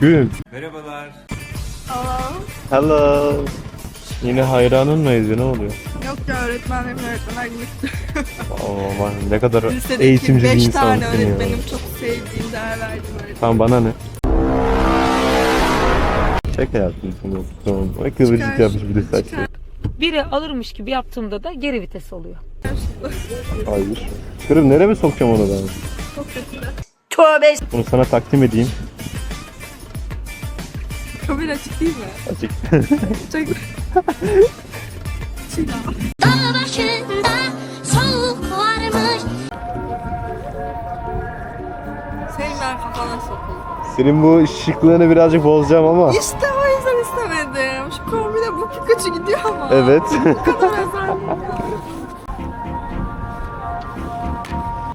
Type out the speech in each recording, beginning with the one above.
Gül. Aa, Hello. Yine hayranın mıydı ne oluyor? yok ya öğretmenlerim öğretmenler gitti. Aman ne kadar Lisedeki eğitimci bir 5 insansın tane ya. öğretmenim çok sevdiğim, değer verdiğim öğretmenim. Tamam bana ne? Şaka yaptım sana. Tamam. Ay kıvırcık Çıkar, yapmış bir de saçları. çıkar. biri alırmış gibi yaptığımda da geri vites oluyor. Hayır. Kırım nereye mi sokacağım onu ben? Çok kötü. Bunu sana takdim edeyim. Kamera açık değil mi? Açık. Çok... Dağ başında soğuk varmış Sevmen kafana sokuldu. Senin bu şıklığını birazcık bozacağım ama. İşte o yüzden istemedim. Şu kombine bu Pikachu gidiyor ama. Evet. Bu kadar özel değil ya.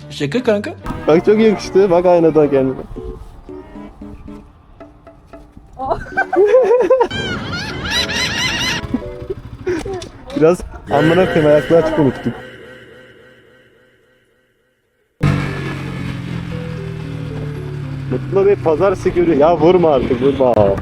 Şaka kanka. Bak çok yakıştı. Bak aynadan kendine. Biraz amına koyayım ayakları açık unuttuk. Mutlu bir pazartesi günü. Ya vurma artık vurma.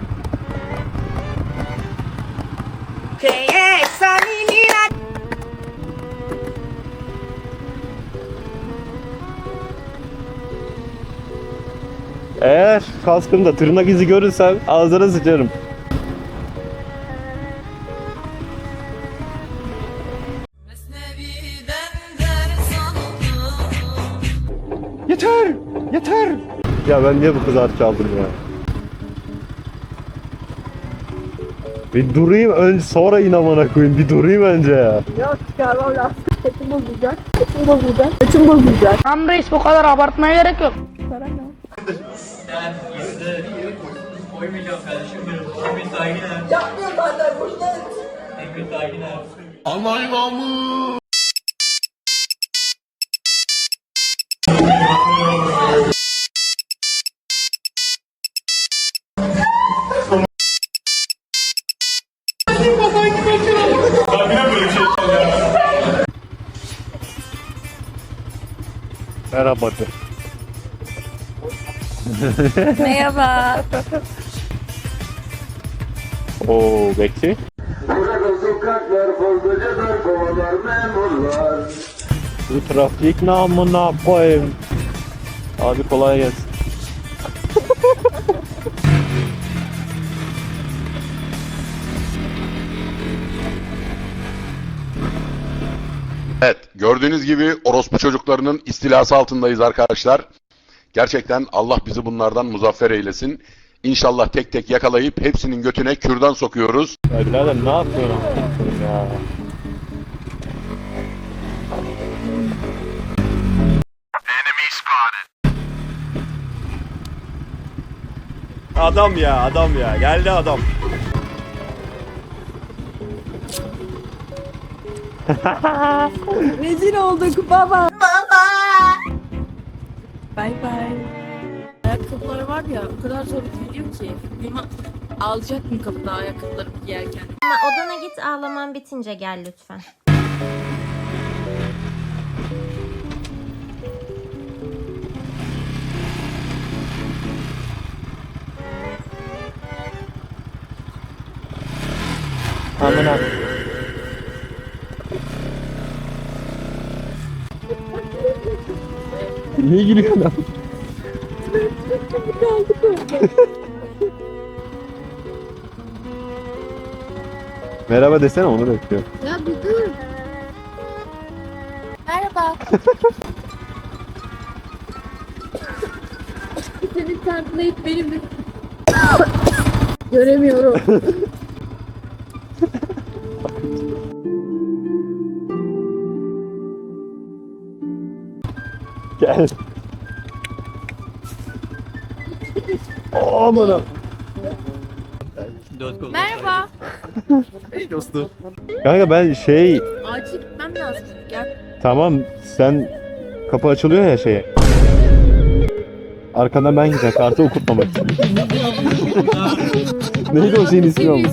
Eğer kaskımda tırnak izi görürsem ağzına sıçarım. Yeter! Yeter! Ya ben niye bu kızı aç çaldım ya? Bir durayım önce sonra in amına koyayım. Bir durayım önce ya. Yok çıkarmam lazım. Saçım bozulacak. Saçım bozulacak. Saçım bozulacak. Tamam reis bu kadar abartmaya gerek yok. Para ne? Merhaba de. Merhaba. Oo kovalar memurlar. Bu trafik namına koyayım. Abi kolay gelsin. Evet, gördüğünüz gibi orospu çocuklarının istilası altındayız arkadaşlar. Gerçekten Allah bizi bunlardan muzaffer eylesin. İnşallah tek tek yakalayıp hepsinin götüne kürdan sokuyoruz. Ya birader ne yapıyorsun ya? Adam ya adam ya geldi adam. Rezil olduk baba. Baba. Bay bay. Ayakkabıları var ya o kadar zor geliyor ki. Bilmem alacak mı kapıda ayakkabılarımı giyerken? Ama odana git ağlaman bitince gel lütfen Amına. Niye gülüyorsun lan? Merhaba desene onu bekliyorum. Ya bir dur. Merhaba. Seni template benim Göremiyorum. Gel. Amına. Merhaba. Hey dostum. Kanka ben şey Acil gitmem lazım. Gel. tamam sen kapı açılıyor ya şeye. Arkandan ben gideceğim kartı okutmamak için. Neydi o şeyin ismi ya.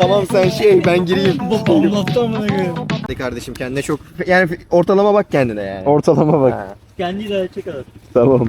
Tamam sen şey ben gireyim. Hadi kardeşim kendine çok yani ortalama bak kendine yani. Ortalama bak. Ha. Tamam.